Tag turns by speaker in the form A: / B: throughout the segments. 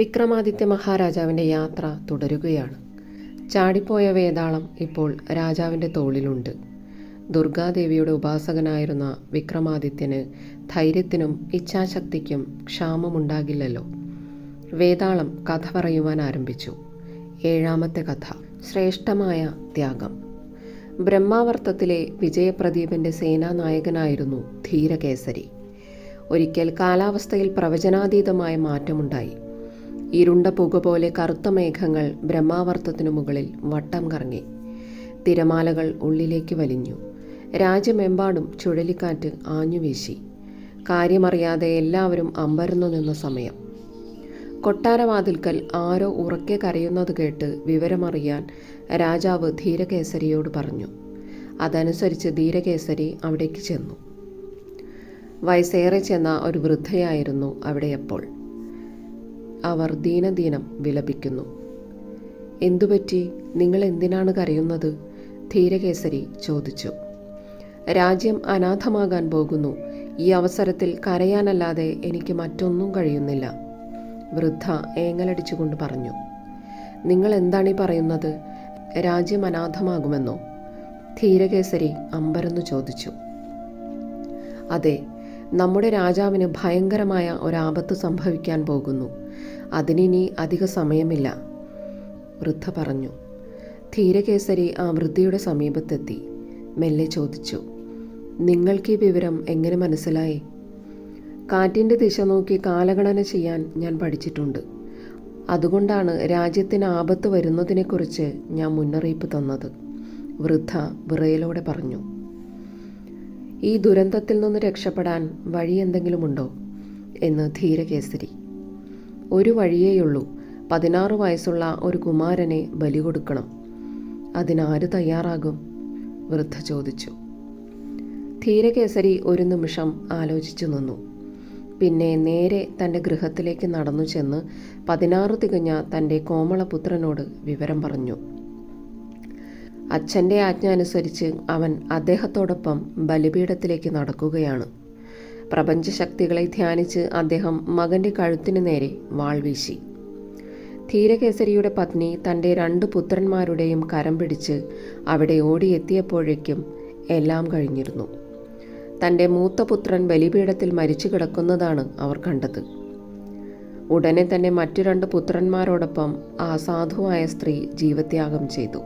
A: വിക്രമാദിത്യ മഹാരാജാവിന്റെ യാത്ര തുടരുകയാണ്. ചാടിപ്പോയ വേതാളം ഇപ്പോൾ രാജാവിന്റെ തോളിലുണ്ട്. ദുർഗാദേവിയുടെ ഉപാസകനായിരുന്ന വിക്രമാദിത്യന് ധൈര്യത്തിനും ഇച്ഛാശക്തിക്കും ക്ഷാമമുണ്ടാകില്ലല്ലോ. വേതാളം കഥ പറയുവാൻ ആരംഭിച്ചു. ഏഴാമത്തെ കഥ. ശ്രേഷ്ഠമായ ത്യാഗം. ബ്രഹ്മാവർത്തത്തിലെ വിജയപ്രദീപന്റെ സേനാനായകനായിരുന്നു ധീരകേസരി. ഒരിക്കൽ കാലാവസ്ഥയിൽ പ്രവചനാതീതമായ മാറ്റമുണ്ടായി. ഇരുണ്ട പുക പോലെ കറുത്ത മേഘങ്ങൾ ബ്രഹ്മാവർത്തത്തിനു മുകളിൽ വട്ടം കറങ്ങി. തിരമാലകൾ ഉള്ളിലേക്ക് വലിഞ്ഞു. രാജ്യമെമ്പാടും ചുഴലിക്കാറ്റ് ആഞ്ഞുവീശി. കാര്യമറിയാതെ എല്ലാവരും അമ്പരന്നു നിന്ന സമയം. കൊട്ടാരവാതിൽക്കൽ ആരോ ഉറക്കെ കരയുന്നത് കേട്ട് വിവരമറിയാൻ രാജാവ് ധീരകേസരിയോട് പറഞ്ഞു. അതനുസരിച്ച് ധീരകേസരി അവിടേക്ക് ചെന്നു. വയസ്സേറെ ചെന്ന ഒരു വൃദ്ധയായിരുന്നു അവിടെയപ്പോൾ. അവർ ദീനദീനം വിലപിക്കുന്നു. എന്തുപറ്റി? നിങ്ങൾ എന്തിനാണ് കരയുന്നത്? ധീരകേസരി ചോദിച്ചു. രാജ്യം അനാഥമാകാൻ പോകുന്നു. ഈ അവസരത്തിൽ കരയാനല്ലാതെ എനിക്ക് മറ്റൊന്നും കഴിയുന്നില്ല. വൃദ്ധ ഏങ്ങലടിച്ചുകൊണ്ട് പറഞ്ഞു. നിങ്ങൾ എന്താണീ പറയുന്നത്? രാജ്യം അനാഥമാകുമെന്നോ? ധീരകേസരി അമ്പരന്നു ചോദിച്ചു. അതെ നമ്മുടെ രാജാവിന് ഭയങ്കരമായ ഒരാപത്ത് സംഭവിക്കാൻ പോകുന്നു. അതിനിനി അധിക സമയമില്ല. വൃദ്ധ പറഞ്ഞു. ധീരകേസരി ആ വൃദ്ധയുടെ സമീപത്തെത്തി. മെല്ലെ ചോദിച്ചു. നിങ്ങൾക്ക് ഈ വിവരം എങ്ങനെ മനസ്സിലായി? കാറ്റിന്റെ ദിശ നോക്കി കാലഗണന ചെയ്യാൻ ഞാൻ പഠിച്ചിട്ടുണ്ട്. അതുകൊണ്ടാണ് രാജ്യത്തിന് ആപത്ത് വരുന്നതിനെക്കുറിച്ച് ഞാൻ മുന്നറിയിപ്പ് തന്നത്. വൃദ്ധ വിറയലോടെ പറഞ്ഞു. ഈ ദുരന്തത്തിൽ നിന്ന് രക്ഷപ്പെടാൻ വഴി എന്തെങ്കിലുമുണ്ടോ എന്ന് ധീരകേസരി. ഒരു വഴിയേയുള്ളൂ. പതിനാറ് വയസ്സുള്ള ഒരു കുമാരനെ ബലി കൊടുക്കണം. അതിനാര് തയ്യാറാകും? വൃദ്ധ ചോദിച്ചു. ധീരകേസരി ഒരു നിമിഷം ആലോചിച്ചു നിന്നു. പിന്നെ നേരെ തന്റെ ഗൃഹത്തിലേക്ക് നടന്നു ചെന്ന് പതിനാറ് തികഞ്ഞ തന്റെ കോമളപുത്രനോട് വിവരം പറഞ്ഞു. അച്ഛന്റെ ആജ്ഞ അനുസരിച്ച് അവൻ അദ്ദേഹത്തോടൊപ്പം ബലിപീഠത്തിലേക്ക് നടക്കുകയാണ്. പ്രപഞ്ചശക്തികളെ ധ്യാനിച്ച് അദ്ദേഹം മകന്റെ കഴുത്തിനു നേരെ വാൾ വീശി. ധീരകേസരിയുടെ പത്നി തന്റെ രണ്ട് പുത്രന്മാരുടെയും കരം പിടിച്ച് അവിടെ ഓടിയെത്തിയപ്പോഴേക്കും എല്ലാം കഴിഞ്ഞിരുന്നു. തന്റെ മൂത്ത പുത്രൻ ബലിപീഠത്തിൽ മരിച്ചു കിടക്കുന്നതാണ് അവർ കണ്ടത്. ഉടനെ തന്നെ മറ്റു രണ്ട് പുത്രന്മാരോടൊപ്പം ആ സാധുവായ സ്ത്രീ ജീവത്യാഗം ചെയ്തു.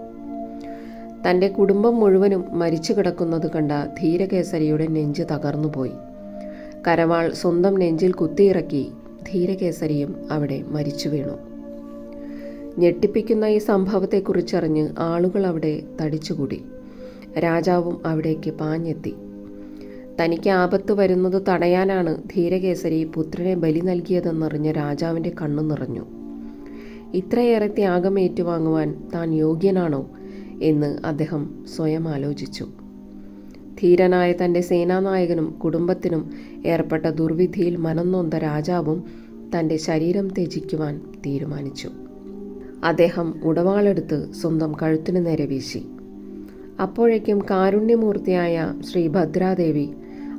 A: തന്റെ കുടുംബം മുഴുവനും മരിച്ചു കിടക്കുന്നത് കണ്ട ധീരകേസരിയുടെ നെഞ്ച് തകർന്നുപോയി. കരവാൾ സ്വന്തം നെഞ്ചിൽ കുത്തിയിറക്കി ധീരകേസരിയും അവിടെ മരിച്ചു വീണു. ഞെട്ടിപ്പിക്കുന്ന ഈ സംഭവത്തെക്കുറിച്ചറിഞ്ഞ് ആളുകൾ അവിടെ തടിച്ചുകൂടി. രാജാവും അവിടേക്ക് പാഞ്ഞെത്തി. തനിക്ക് ആപത്ത് വരുന്നത് തടയാനാണ് ധീരകേസരി പുത്രനെ ബലി നൽകിയതെന്നറിഞ്ഞ രാജാവിന്റെ കണ്ണു നിറഞ്ഞു. ഇത്രയേറെ ത്യാഗം ഏറ്റുവാങ്ങുവാൻ താൻ യോഗ്യനാണോ എന്ന് അദ്ദേഹം സ്വയം ആലോചിച്ചു. ധീരനായ തന്റെ സേനാനായകനും കുടുംബത്തിനും ഏർപ്പെട്ട ദുർവിധിയിൽ മനംനൊന്ത രാജാവും തന്റെ ശരീരം ത്യജിക്കുവാൻ തീരുമാനിച്ചു. അദ്ദേഹം ഉടവാളെടുത്ത് സ്വന്തം കഴുത്തിനു നേരെ വീശി. അപ്പോഴേക്കും കാരുണ്യമൂർത്തിയായ ശ്രീ ഭദ്രാദേവി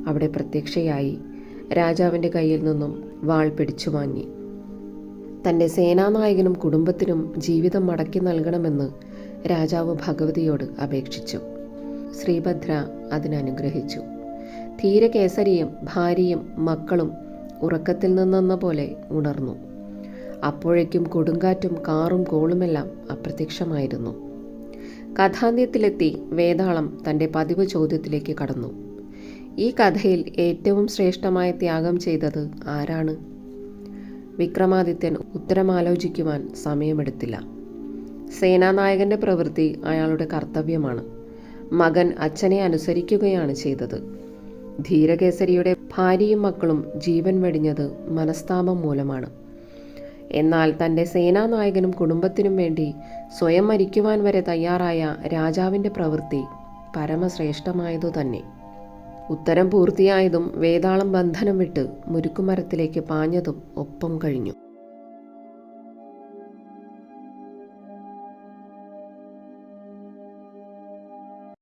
A: അവിടെ പ്രത്യക്ഷയായി രാജാവിന്റെ കയ്യിൽ നിന്നും വാൾ പിടിച്ചു വാങ്ങി. തന്റെ സേനാനായകനും കുടുംബത്തിനും ജീവിതം മടക്കി നൽകണമെന്ന് രാജാവ് ഭഗവതിയോട് അപേക്ഷിച്ചു. ശ്രീഭദ്ര അതിനനുഗ്രഹിച്ചു. ധീരകേസരിയും ഭാര്യയും മക്കളും ഉറക്കത്തിൽ നിന്നെന്ന പോലെ ഉണർന്നു. അപ്പോഴേക്കും കൊടുങ്കാറ്റും കാറും കോളുമെല്ലാം അപ്രത്യക്ഷമായിരുന്നു. കഥാന്ത്യത്തിലെത്തി വേതാളം തന്റെ പതിവ് ചോദ്യത്തിലേക്ക് കടന്നു. ഈ കഥയിൽ ഏറ്റവും ശ്രേഷ്ഠമായ ത്യാഗം ചെയ്തത് ആരാണ്? വിക്രമാദിത്യൻ ഉത്തരമാലോചിക്കുവാൻ സമയമെടുത്തില്ല. സേനാനായകന്റെ പ്രവൃത്തി അയാളുടെ കർത്തവ്യമാണ്. മകൻ അച്ഛനെ അനുസരിക്കുകയാണ് ചെയ്തത്. ധീരകേസരിയുടെ ഭാര്യയും മക്കളും ജീവൻ വെടിഞ്ഞത് മനസ്താപം മൂലമാണ്. എന്നാൽ തന്റെ സേനാനായകനും കുടുംബത്തിനും വേണ്ടി സ്വയം മരിക്കുവാൻ വരെ തയ്യാറായ രാജാവിന്റെ പ്രവൃത്തി പരമശ്രേഷ്ഠമായതു തന്നെ. ഉത്തരം പൂർത്തിയായതും വേതാളം ബന്ധനം വിട്ട് മുരുക്കുമരത്തിലേക്ക് പാഞ്ഞതും ഒപ്പം കഴിഞ്ഞു.